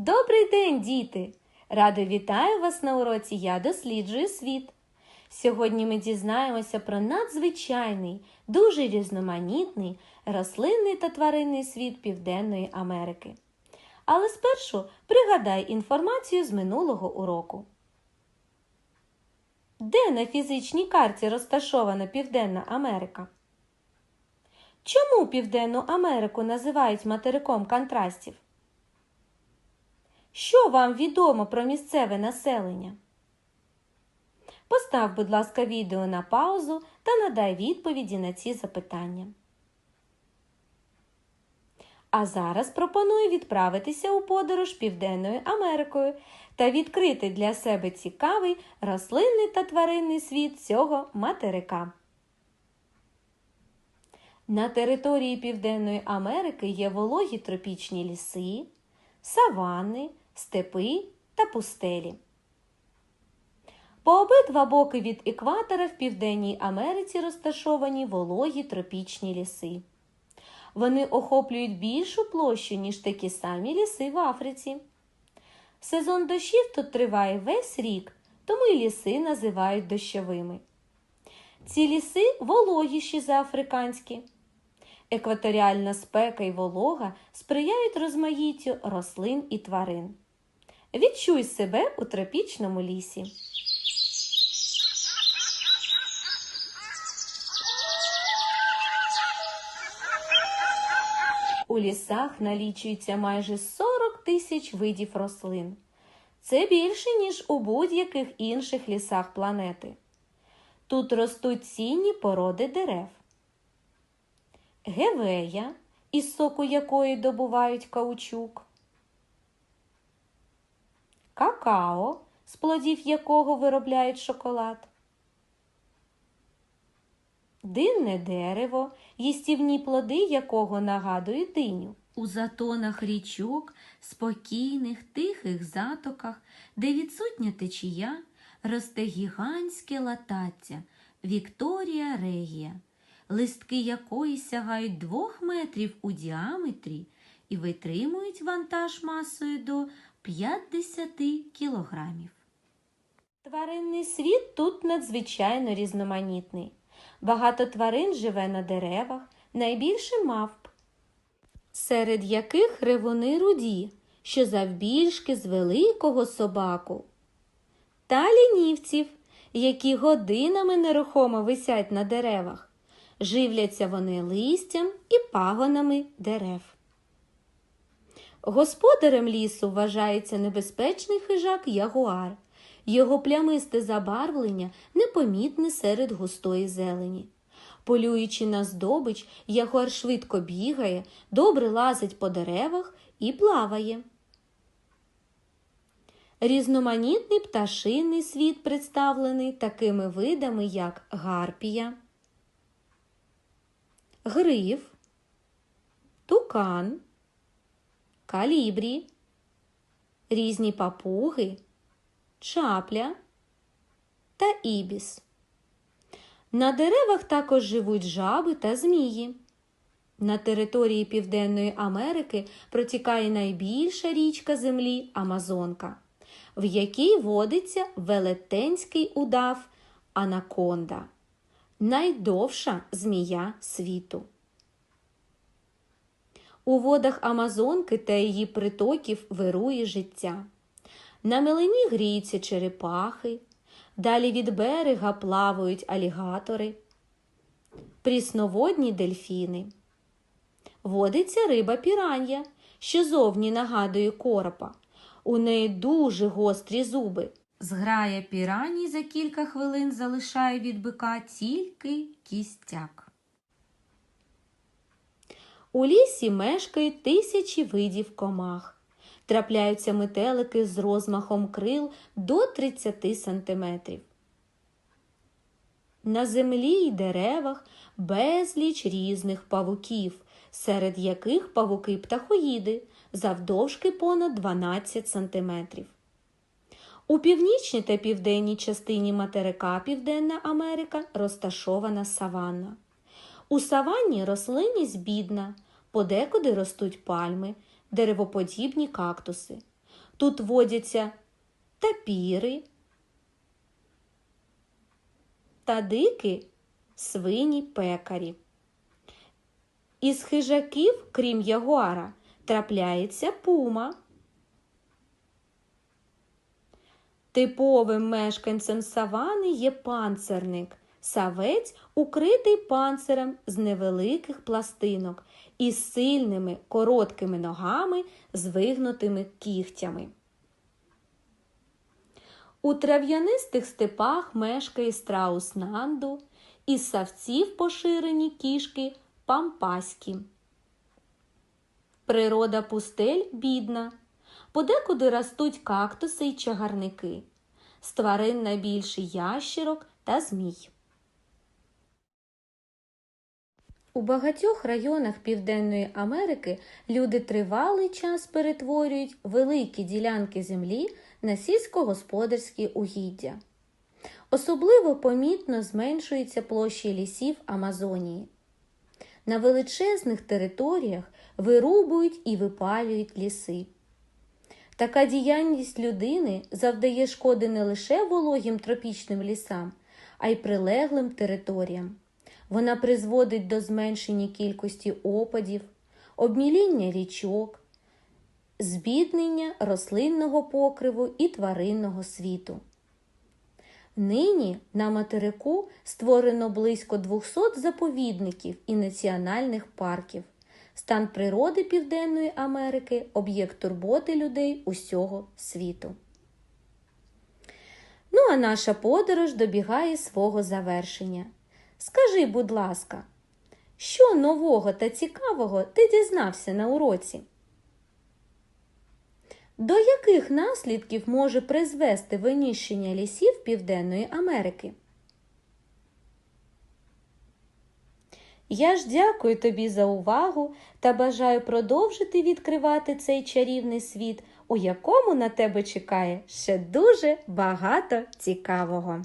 Добрий день, діти! Радо вітаю вас на уроці Я досліджую світ. Сьогодні ми дізнаємося про надзвичайний, дуже різноманітний рослинний та тваринний світ Південної Америки. Але спершу пригадай інформацію з минулого уроку. Де на фізичній карті розташована Південна Америка? Чому Південну Америку називають материком контрастів? Що вам відомо про місцеве населення? Постав, будь ласка, відео на паузу та надай відповіді на ці запитання. А зараз пропоную відправитися у подорож Південною Америкою та відкрити для себе цікавий рослинний та тваринний світ цього материка. На території Південної Америки є вологі тропічні ліси, саванни, степи та пустелі. По обидва боки від екватора в Південній Америці розташовані вологі тропічні ліси. Вони охоплюють більшу площу, ніж такі самі ліси в Африці. Сезон дощів тут триває весь рік, тому і ліси називають дощовими. Ці ліси вологіші за африканські. Екваторіальна спека і волога сприяють розмаїттю рослин і тварин. Відчуй себе у тропічному лісі. У лісах налічується майже 40 тисяч видів рослин. Це більше, ніж у будь-яких інших лісах планети. Тут ростуть цінні породи дерев. Гевея, із соку якої добувають каучук. Какао, з плодів якого виробляють шоколад. Динне дерево, їстівні плоди якого нагадують диню. У затонах річок, спокійних, тихих затоках, де відсутня течія, росте гігантське латаття Вікторія Регія, листки якої сягають двох метрів у діаметрі і витримують вантаж масою до 50 кілограмів. Тваринний світ тут надзвичайно різноманітний. Багато тварин живе на деревах, найбільше мавп, серед яких ревуни руді, що завбільшки з великого собаку, та лінівців, які годинами нерухомо висять на деревах. Живляться вони листям і пагонами дерев. Господарем лісу вважається небезпечний хижак ягуар. Його плямисте забарвлення непомітне серед густої зелені. Полюючи на здобич, ягуар швидко бігає, добре лазить по деревах і плаває. Різноманітний пташиний світ представлений такими видами, як гарпія, гриф, тукан, калібрі, різні папуги чапля та ібіс. На деревах також живуть жаби та змії. На території Південної Америки протікає найбільша річка землі Амазонка, в якій водиться велетенський удав Анаконда, найдовша змія світу. У водах Амазонки та її притоків вирує життя. На милині гріються черепахи, далі від берега плавають алігатори, прісноводні дельфіни. Водиться риба пірання, що зовні нагадує коропа. У неї дуже гострі зуби. Зграя піраній за кілька хвилин залишає від бика тільки кістяк. У лісі мешкають тисячі видів комах трапляються метелики з розмахом крил до 30 сантиметрів. На землі й деревах безліч різних павуків, серед яких павуки птахоїди завдовжки понад 12 сантиметрів. У північній та південній частині материка Південна Америка розташована саванна. У саванні рослинність бідна, подекуди ростуть пальми, деревоподібні кактуси. Тут водяться тапіри та дики свині пекарі. Із хижаків, крім ягуара, трапляється пума. Типовим мешканцем савани є панцерник. Савець укритий панцирем з невеликих пластинок із сильними короткими ногами з вигнутими кігтями. У трав'янистих степах мешкає страус нанду, із савців поширені кішки пампаські. Природа пустель бідна. Подекуди ростуть кактуси й чагарники. З тварин найбільше ящерок та змій. У багатьох районах Південної Америки люди тривалий час перетворюють великі ділянки землі на сільськогосподарські угіддя. Особливо помітно зменшуються площі лісів Амазонії. На величезних територіях вирубують і випалюють ліси. Така діяльність людини завдає шкоди не лише вологим тропічним лісам, а й прилеглим територіям. Вона призводить до зменшення кількості опадів, обміління річок, збіднення рослинного покриву і тваринного світу. Нині на материку створено близько 200 заповідників і національних парків. Стан природи Південної Америки об'єкт турботи людей усього світу. Ну, а наша подорож добігає свого завершення. Скажи, будь ласка, що нового та цікавого ти дізнався на уроці? До яких наслідків може призвести винищення лісів Південної Америки? Я ж дякую тобі за увагу та бажаю продовжити відкривати цей чарівний світ, у якому на тебе чекає ще дуже багато цікавого.